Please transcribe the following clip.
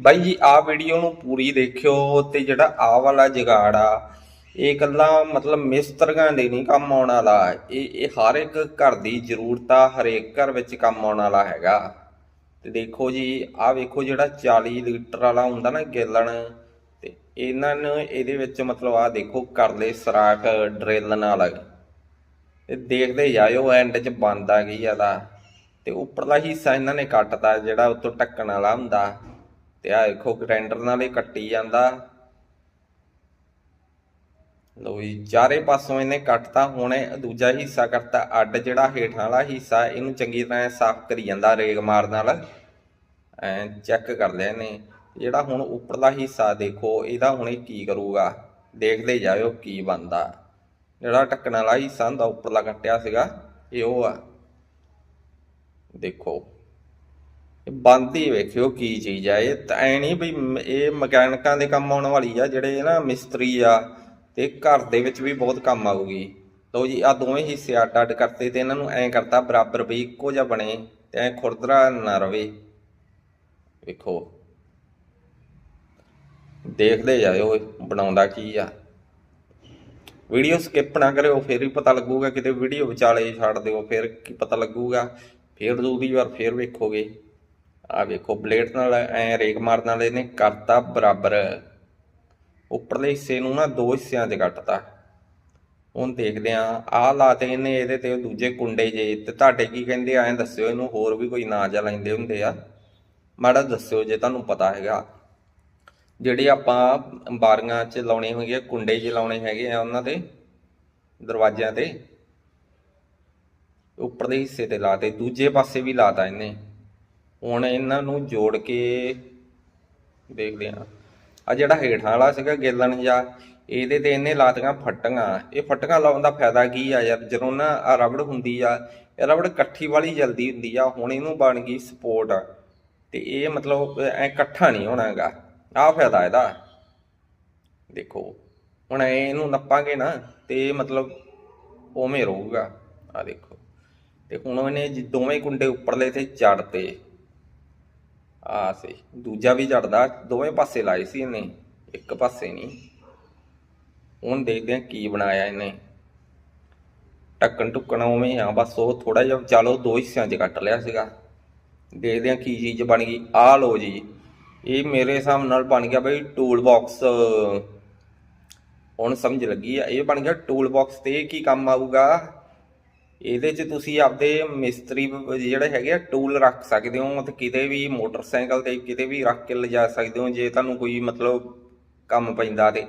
ਬਾਈ ਜੀ, ਆਹ ਵੀਡੀਓ ਨੂੰ ਪੂਰੀ ਦੇਖਿਓ ਤੇ ਜਿਹੜਾ ਆਹ ਵਾਲਾ ਜਗਾੜ ਆ, ਇਹ ਇਕੱਲਾ ਮਤਲਬ ਮਿਸਤਰੀਆਂ ਦੇ ਨਹੀਂ ਕੰਮ ਆਉਣ ਵਾਲਾ। ਇਹ ਇਹ ਹਰ ਇੱਕ ਘਰ ਦੀ ਜ਼ਰੂਰਤ ਆ, ਹਰੇਕ ਘਰ ਵਿੱਚ ਕੰਮ ਆਉਣ ਵਾਲਾ ਹੈਗਾ। ਤੇ ਦੇਖੋ ਜੀ, ਆਹ ਵੇਖੋ ਜਿਹੜਾ 40 ਲੀਟਰ ਵਾਲਾ ਹੁੰਦਾ ਨਾ ਗੈਲਨ ਤੇ ਇਹਨਾਂ ਨੂੰ ਇਹਦੇ ਵਿੱਚ ਮਤਲਬ ਆਹ ਦੇਖੋ ਕਰ ਲਏ ਸਰਾਖ ਡਰਿਲ ਨਾਲ। ਤੇ ਦੇਖਦੇ ਜਾਇਓ ਐਂਡ 'ਚ ਬੰਦ ਆ ਗਈ ਇਹਦਾ ਤੇ ਉੱਪਰਲਾ ਹਿੱਸਾ ਇਹਨਾਂ ਨੇ ਕੱਟਤਾ ਜਿਹੜਾ ਉੱਤੋਂ ਢੱਕਣ ਵਾਲਾ ਹੁੰਦਾ। ਤੇ ਆ ਦੇਖੋ ਗ੍ਰੈਂਡਰ ਨਾਲ ਹੀ ਕੱਟੀ ਜਾਂਦਾ। ਲੋ ਜੀ, ਚਾਰੇ ਪਾਸੋਂ ਇਹਨੇ ਕੱਟਤਾ, ਹੁਣ ਇਹ ਦੂਜਾ ਹਿੱਸਾ ਕਰਤਾ, ਅੱਡ ਜਿਹੜਾ ਹੇਠਾਂ ਵਾਲਾ ਹਿੱਸਾ, ਇਹਨੂੰ ਚੰਗੀ ਤਰ੍ਹਾਂ ਸਾਫ਼ ਕਰੀ ਜਾਂਦਾ ਰੇਗ ਮਾਰ ਨਾਲ। ਐ ਚੈੱਕ ਕਰ ਲਿਆ ਇਹਨੇ। ਜਿਹੜਾ ਹੁਣ ਉੱਪਰਲਾ ਹਿੱਸਾ ਦੇਖੋ, ਇਹਦਾ ਹੁਣ ਇਹ ਕੀ ਕਰੂਗਾ? ਦੇਖਦੇ ਜਾਇਓ ਕੀ ਬੰਦਾ ਜਿਹੜਾ ਢੱਕਣ ਵਾਲਾ ਹਿੱਸਾ ਹੁੰਦਾ, ਉੱਪਰਲਾ ਕੱਟਿਆ ਸੀਗਾ, ਇਹ ਉਹ ਆ। ਦੇਖੋ। ਬੰਦ ਵੇਖਿਓ ਕੀ ਚੀਜ਼ ਆ। ਇਹ ਤਾਂ ਐ ਨਹੀਂ ਵੀ ਇਹ ਮਕੈਨਿਕਾਂ ਦੇ ਕੰਮ ਆਉਣ ਵਾਲੀ ਆ, ਜਿਹੜੇ ਨਾ ਮਿਸਤਰੀ ਆ ਤੇ ਘਰ ਦੇ ਵਿੱਚ ਵੀ ਬਹੁਤ ਕੰਮ ਆਊਗੀ। ਲਓ ਜੀ ਆ ਦੋਵੇਂ ਹਿੱਸੇ ਅੱਡ ਅੱਡ ਕਰਤੇ ਤੇ ਇਹਨਾਂ ਨੂੰ ਐ ਕਰਤਾ ਬਰਾਬਰ ਵੀ ਇੱਕੋ ਜਿਹਾ ਬਣੇ ਤੇ ਐ ਖੁਰਦਰਾ ਨਾ ਰਵੇ। ਵੇਖੋ। ਦੇਖਦੇ ਜਾਇਓ ਬਣਾਉਂਦਾ ਕੀ ਆ। ਵੀਡੀਓ ਸਕਿਪ ਨਾ ਕਰਿਓ, ਫਿਰ ਹੀ ਪਤਾ ਲੱਗੂਗਾ, ਕਿਤੇ ਵੀਡੀਓ ਵਿਚਾਲੇ ਛੱਡ ਦਿਓ, ਫਿਰ ਕੀ ਪਤਾ ਲੱਗੂਗਾ। ਫਿਰ ਦੂਜੀ ਵਾਰ ਫਿਰ ਵੇਖੋਗੇ। ਆ ਵੇਖੋ, ਬਲੇਡ ਨਾਲ ਐ ਰੇਕ ਮਾਰਨ ਨਾਲ ਇਹਨੇ ਕਰਤਾ ਬਰਾਬਰ। ਉੱਪਰਲੇ ਹਿੱਸੇ ਨੂੰ ਨਾ ਦੋ ਹਿੱਸਿਆਂ 'ਚ ਕੱਟਤਾ। ਹੁਣ ਦੇਖਦੇ ਆ, ਆਹ ਲਾਤੇ ਇਹਨੇ ਇਹਦੇ ਤੇ ਦੂਜੇ ਕੁੰਡੇ ਜੇ, ਤੇ ਤੁਹਾਡੇ ਕੀ ਕਹਿੰਦੇ ਆ? ਐਂ ਦੱਸਿਓ, ਇਹਨੂੰ ਹੋਰ ਵੀ ਕੋਈ ਨਾਂ ਜਾਂ ਲੈਂਦੇ ਹੁੰਦੇ ਆ। ਮਾੜਾ ਦੱਸਿਓ ਜੇ ਤੁਹਾਨੂੰ ਪਤਾ ਹੈਗਾ। ਜਿਹੜੇ ਆਪਾਂ ਬਾਰੀਆਂ 'ਚ ਲਾਉਣੇ ਹੋਈਏ ਕੁੰਡੇ 'ਚ ਲਾਉਣੇ ਹੈਗੇ ਆ ਉਹਨਾਂ ਦੇ, ਦਰਵਾਜ਼ਿਆਂ ਤੇ, ਉੱਪਰਲੇ ਹਿੱਸੇ ਤੇ ਲਾਤੇ, ਦੂਜੇ ਪਾਸੇ ਵੀ ਲਾਤਾ ਇਹਨੇ। ਹੁਣ ਇਹਨਾਂ ਨੂੰ ਜੋੜ ਕੇ ਦੇਖਦੇ ਆ ਆ ਜਿਹੜਾ ਹੇਠਾਂ ਵਾਲਾ ਸੀਗਾ ਗੇਲਣ ਜਾਂ ਇਹਦੇ ਤੇ ਇਹਨੇ ਲਾਤੀਆਂ ਫੱਟੀਆਂ ਇਹ ਫੱਟੀਆਂ ਲਾਉਣ ਦਾ ਫਾਇਦਾ ਕੀ ਆ ਯਾਰ? ਜਦੋਂ ਨਾ ਆ ਰਬੜ ਹੁੰਦੀ ਆ, ਇਹ ਰਬੜ ਇਕੱਠੀ ਵਾਲੀ ਜਲਦੀ ਹੁੰਦੀ ਆ, ਹੁਣ ਇਹਨੂੰ ਬਣ ਗਈ ਸਪੋਰਟ ਤੇ ਇਹ ਮਤਲਬ ਐ ਇਕੱਠਾ ਨਹੀਂ ਹੋਣਾ ਹੈਗਾ। ਆਹ ਫਾਇਦਾ ਇਹਦਾ। ਦੇਖੋ, ਹੁਣ ਐਂ ਇਹਨੂੰ ਨੱਪਾਂਗੇ ਨਾ, ਤੇ ਇਹ ਮਤਲਬ ਉਵੇਂ ਰਹੂਗਾ। ਆ ਦੇਖੋ। ਤੇ ਹੁਣ ਇਹਨੇ ਦੋਵੇਂ ਕੁੰਡੇ ਉੱਪਰਲੇ ਤੇ ਚੜਤੇ ਆ ਸੀ। ਦੂਜਾ ਵੀ ਚੜਦਾ ਦੋਵੇਂ ਪਾਸੇ ਲਾਏ ਸੀ ਇਹਨੇ, ਇੱਕ ਪਾਸੇ ਨਹੀਂ। ਹੁਣ ਦੇਖਦੇ ਆ ਕੀ ਬਣਾਇਆ ਇਹਨੇ। ਢੱਕਣ ਟੁੱਕਣ ਉਵੇਂ ਆ, ਬਸ ਉਹ ਥੋੜਾ ਜਿਹਾ, ਚਲੋ ਦੋ ਹਿੱਸਿਆਂ 'ਚ ਕੱਟ ਲਿਆ ਸੀਗਾ। ਦੇਖਦੇ ਆ ਕੀ ਚੀਜ਼ ਬਣ ਗਈ। ਆ ਲੋ ਜੀ, ਇਹ ਮੇਰੇ ਹਿਸਾਬ ਨਾਲ ਬਣ ਗਿਆ ਬਈ ਟੂਲ ਬਾਕਸ ਹੁਣ ਸਮਝ ਲੱਗੀ ਆ, ਇਹ ਬਣ ਗਿਆ ਟੂਲ ਬਾਕਸ ਤੇ ਕੀ ਕੰਮ ਆਊਗਾ? ਇਹਦੇ 'ਚ ਤੁਸੀਂ ਆਪਦੇ ਮਿਸਤਰੀ ਜਿਹੜੇ ਹੈਗੇ ਆ ਟੂਲ ਰੱਖ ਸਕਦੇ ਹੋ ਤੇ ਕਿਤੇ ਵੀ ਮੋਟਰਸਾਈਕਲ ਤੇ ਕਿਤੇ ਵੀ ਰੱਖ ਕੇ ਲਿਜਾ ਸਕਦੇ ਹੋ, ਜੇ ਤੁਹਾਨੂੰ ਕੋਈ ਮਤਲਬ ਕੰਮ ਪੈਂਦਾ ਤੇ